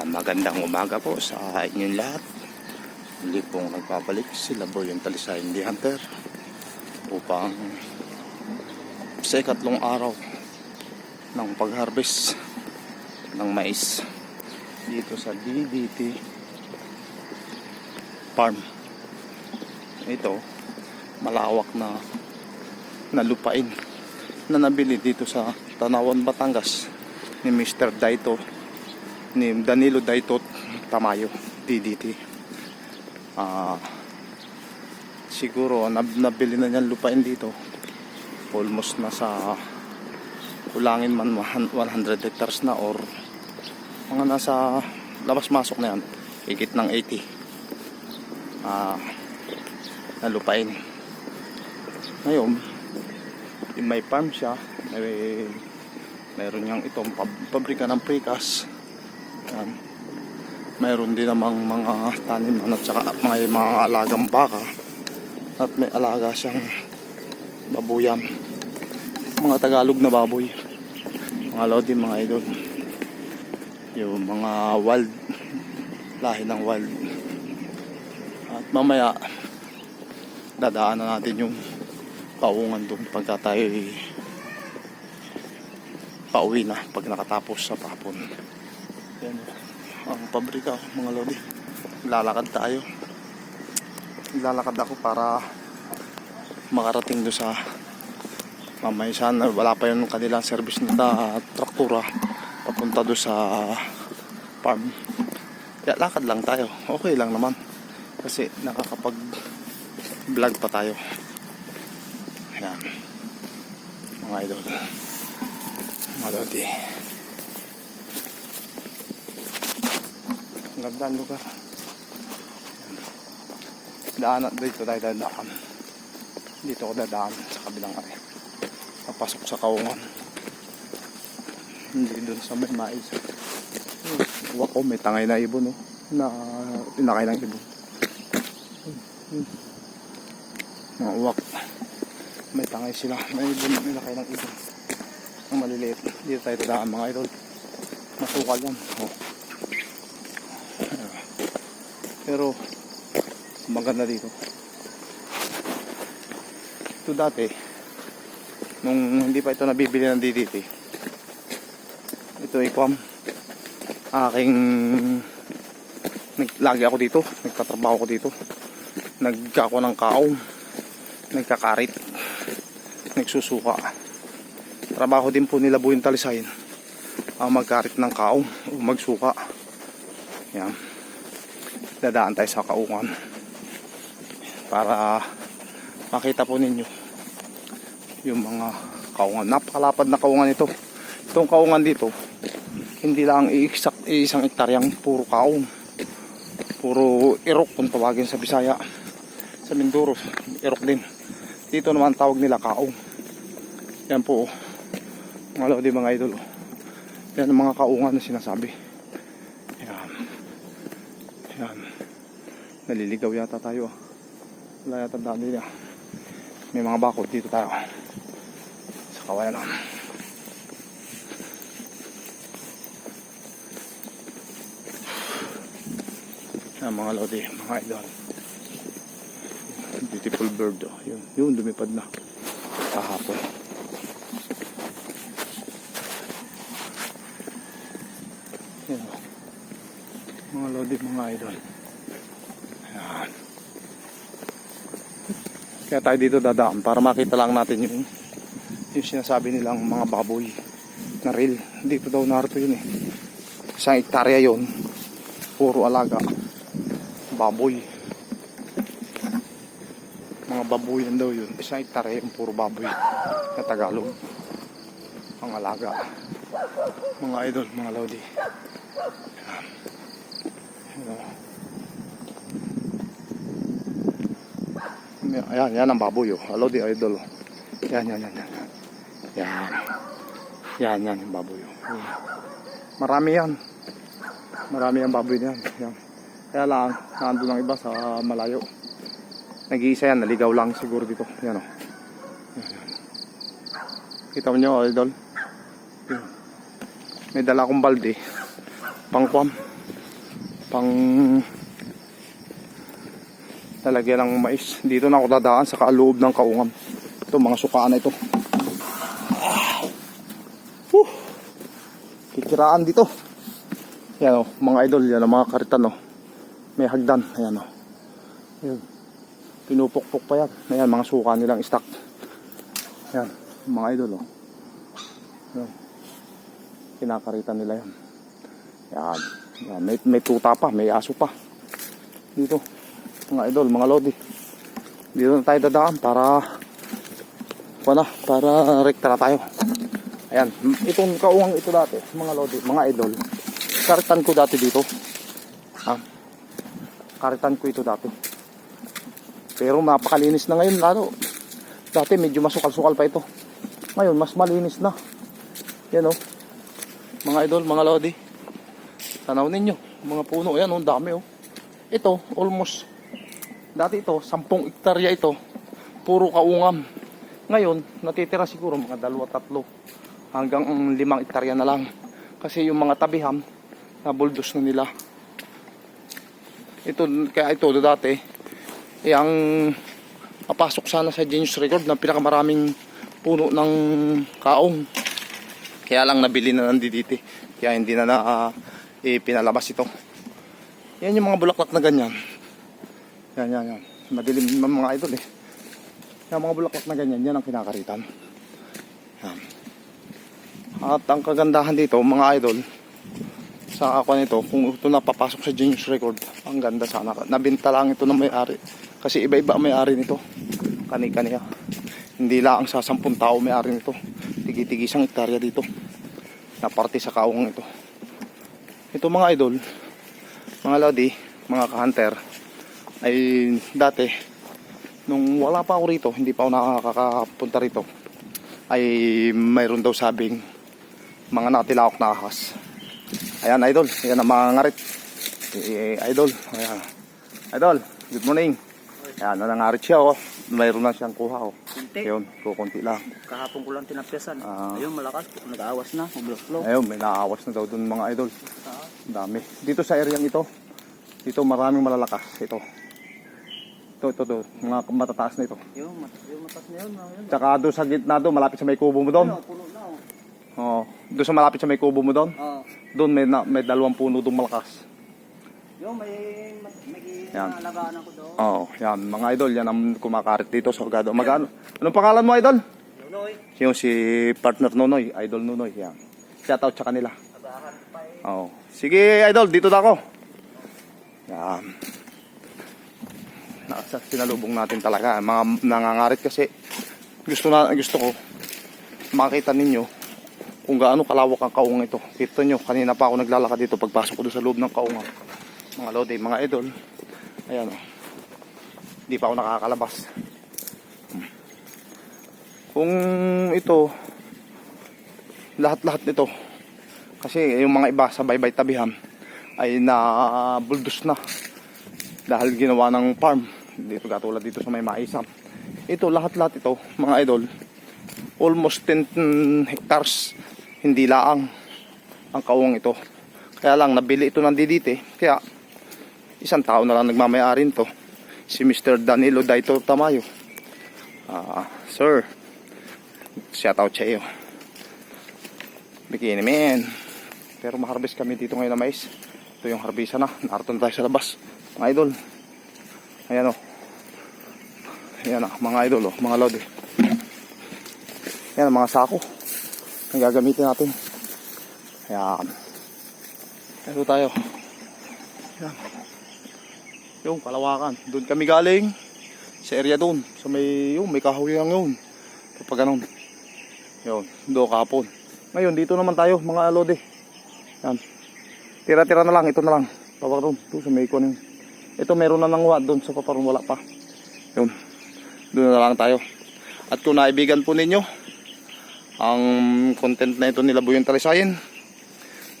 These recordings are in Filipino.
Magandang umaga po sa inyong lahat. Hindi pong nagpapalik sila po yung talisay hindi hunter upang sa ikatlong araw ng pag-harvest ng mais dito sa DDT farm. Ito, malawak na na lupain na nabili dito sa Tanawan, Batangas ni Mr. Daito ni Danilo Daitot Tamayo DDT ah siguro nab nabili na niyan lupain dito. Almost nasa kulangin man 100 hectares na or mga nasa labas-masok na yan. Higit ng 80 ah na lupain. Ngayon may farm siya. May mayroon niyang itong pab- pabrika ng precast yan. Mayroon din namang mga taniman at saka may mga alagang baka at may alaga siyang babuyan. Mga Tagalog na baboy. Mga lodi, mga idol. Yung mga wild, lahi ng wild. At mamaya, dadaanan natin yung paungan doon pagka tayo pauwi na pag nakatapos sa papon. Yan. Ang pabrika, mga lodi. Lalakad tayo. Lalakad ako para makarating do sa mamaya sana wala pa yung kanilang service na traktura papunta do sa farm. Kaya lakad lang tayo. Okay lang naman. Kasi nakakapag vlog pa tayo. Ayan. Mga idol. Mga lodi. Ang ganda ang lugar. Daanan dito tayo dadaan. Dito ako dadaan sa kabilang ari. Papasok sa kaungan. Hindi doon sa may mais. Wako, may tangay na ibon, no? Na tinakay ng ibon. Mga uwak. May tangay sila. May ibon, may nakay ng ibon. Ang maliliit. Dito tayo dadaan, mga idol. Masukal yan. Oh. Pero maganda dito. Ito dati nung hindi pa ito nabibili ng DDT. Ito ay kwam aking nag, lagi ako dito, nagtatrabaho ko dito. Nagkako ng kaong, nagkakarit, nagsusuka. Trabaho din po nila buong talisayin ang magkarit ng kaong o magsuka. Yan dadaan tayo sa kaungan. Para makita po ninyo yung mga kaungan. Napakalapad na kaungan ito itong kaungan dito hindi lang iisak isang ektaryang puro kaong puro irok kung tawagin sa Bisaya. Sa Mindoro irok din. Dito naman tawag nila kaong yan po mga lodi mga idol yan ang mga kaungan na sinasabi yan yan. Naliligaw yata tayo. ah. Wala yata dami niya. May mga bakod dito tayo. Sa kawayan ah. Yan mga lodi, mga idol. Beautiful bird oh. Yun, yun lumipad na. Kahapon. Yan oh mga lodi mga idol kaya tayo dito dadaan para makita lang natin yung yung sinasabi nilang mga baboy na real. Dito daw narito yun eh. Isang hektarya yun. Puro alaga. Baboy. Mga baboy yan daw yun. Isang hektarya yung puro baboy na Tagalog. Ang alaga. Mga idol mga lodi Ayan, yan ang baboy oh. Hello di idol. oh. Yan, yan, yan, yan. Yan. Yan, yan yung baboy oh. Marami yan. Marami ang baboy niyan. Yan. Kaya lang, nandun lang iba sa malayo. Nag-iisa yan, naligaw lang siguro dito. Yan oh. Yan. Kita mo nyo, idol? May dala akong balde. Pangkwam. pang lalagyan ng mais. Dito na ako dadaan sa kaaloob ng kaungam. Ito, mga sukaan na ito. Ah. Whew. Kikiraan dito. Yan o, mga idol, yan o, mga karitan o. May hagdan, ayan o. Yan. Pinupukpok pa yan. Ayan, mga suka nilang stock. Yan, mga idol o. Yan. Kinakaritan nila yan. Yan. yan. May, may tuta pa, may aso pa. Dito, mga idol, mga lodi. Dito na tayo dadaan para wala, para rekta na tayo. Ayan, itong kaungang ito dati, mga lodi, mga idol. Karitan ko dati dito. Ha? Karitan ko ito dati. Pero mapakalinis na ngayon lalo. Dati medyo masukal-sukal pa ito. Ngayon, mas malinis na. Yan o. Mga idol, mga lodi. Tanaw ninyo. Mga puno. Yan o, ang dami o. Ito, almost. Dati ito, 10 hektarya ito. Puro kaungam. Ngayon, natitira siguro mga dalawa, tatlo. Hanggang mm, limang hektarya na lang. Kasi yung mga tabiham, nabuldos na nila. Ito, kaya ito dati, eh, ang mapasok sana sa Genius Record ng pinakamaraming puno ng kaong. Kaya lang nabili na ng DDT. Kaya hindi na na ah, eh, ito. Yan yung mga bulaklak na ganyan. Yan, yan, yan. Madilim ng mga idol eh. Yung mga bulaklak na ganyan, yan ang kinakaritan. Yan. At ang kagandahan dito, mga idol, sa ako nito, kung ito napapasok sa Genius Record, ang ganda sana. Nabinta lang ito ng may-ari. Kasi iba-iba ang may-ari nito. Kani-kaniya. Hindi lang sa sampung tao may-ari nito. Tigi-tigi hektarya dito. Na parte sa kaungang ito. Ito mga idol, mga lodi, mga ka-hunter, ay dati, nung wala pa ako rito, hindi pa ako nakakapunta rito, ay mayroon daw sabing mga natilawak na ahas. Ayan, idol. Ayan ang mga ngarit. Eh, idol. Ayan. Idol, good morning. Ayan, nangangarit siya, oh. Mayroon na siyang kuha, oh. Kunti. Yun, kukunti lang. Kahapon ko lang tinapyasan. Ah. Ayun, malakas. Nag-aawas na. Overflow. Ayun, may naawas na daw dun mga idol. Ang dami. Dito sa area ito, dito maraming malalakas. Ito. Ito, ito, ito. Mga matataas na ito. Yung, yung matas na yun. Ayun, Tsaka doon sa gitna doon, malapit sa may kubo mo doon. Ayun, puno na. Oh. Oo. Doon sa malapit sa may kubo mo doon. Oh. Doon may, na, may dalawang puno doon malakas. Yung may, may Yan. nalagaan ako doon. Oo, yan. Mga idol, yan ang kumakarit dito sa Ogado. Magano? Anong pangalan mo, idol? Nunoy. Yung si partner Nonoy, idol Nonoy. Yan. Shout out sa kanila. Eh. Oo. Sige, idol, dito na ako. Yan. Nasa sinalubong natin talaga. Mga nangangarit kasi gusto na gusto ko makita ninyo kung gaano kalawak ang kaungang ito. Kita nyo, kanina pa ako naglalakad dito pagpasok ko sa loob ng kaungang. Mga lodi, mga idol. Ayan o. Hindi pa ako nakakalabas. Kung ito, lahat-lahat nito, kasi yung mga iba sa baybay tabihan ay na buldos na dahil ginawa ng farm. Dito katulad dito sa may maisam. Ito lahat-lahat ito mga idol almost 10 hectares hindi laang ang kawong ito. Kaya lang nabili ito ng DDT kaya isang tao na lang nagmamayari nito si Mr. Danilo Daito Tamayo. Ah, sir. Shout out sa iyo. Bikini man. Pero ma-harvest kami dito ngayon na mais. Ito yung harvesta na. Narito na tayo sa labas. Mga idol. Ayan o. Ayan o. Mga idol o. Mga lodi. Ayan ang mga sako. Ang gagamitin natin. Ayan. Ito tayo. Ayan. Yung kalawakan. Doon kami galing. Sa area doon. Sa may, yung may kahoy lang yun. Kapag ganun. Yun. Doon kapon. Ngayon, dito naman tayo, mga alode. Yan. Tira-tira na lang, ito na lang. Tawag doon, sa may kunin. Ito meron na nanguha doon sa paparon wala pa. Yun. Doon na lang tayo. At kung naibigan po ninyo, ang content na ito nila Buyong Talisayin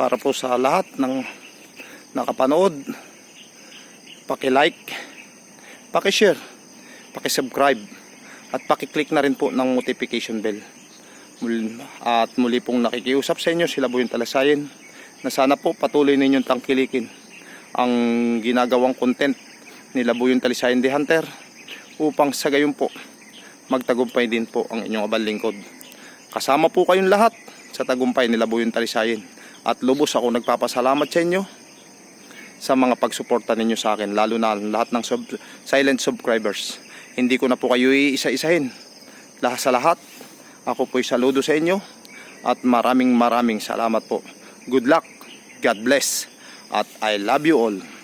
para po sa lahat ng nakapanood, paki-like, paki-share, paki-subscribe, at paki-click na rin po ng notification bell. At muli pong nakikiusap sa inyo sila Buyong Talasayin na sana po patuloy ninyong tangkilikin ang ginagawang content nila Buyong Talisayan The Hunter upang sa gayon po magtagumpay din po ang inyong abal lingkod. Kasama po kayong lahat sa tagumpay nila Buyong Talisayan at lubos ako nagpapasalamat sa inyo sa mga pagsuporta ninyo sa akin lalo na lahat ng sub- silent subscribers. Hindi ko na po kayo iisa-isahin. Lahat sa lahat, ako po'y saludo sa inyo at maraming maraming salamat po. Good luck, God bless, at I love you all.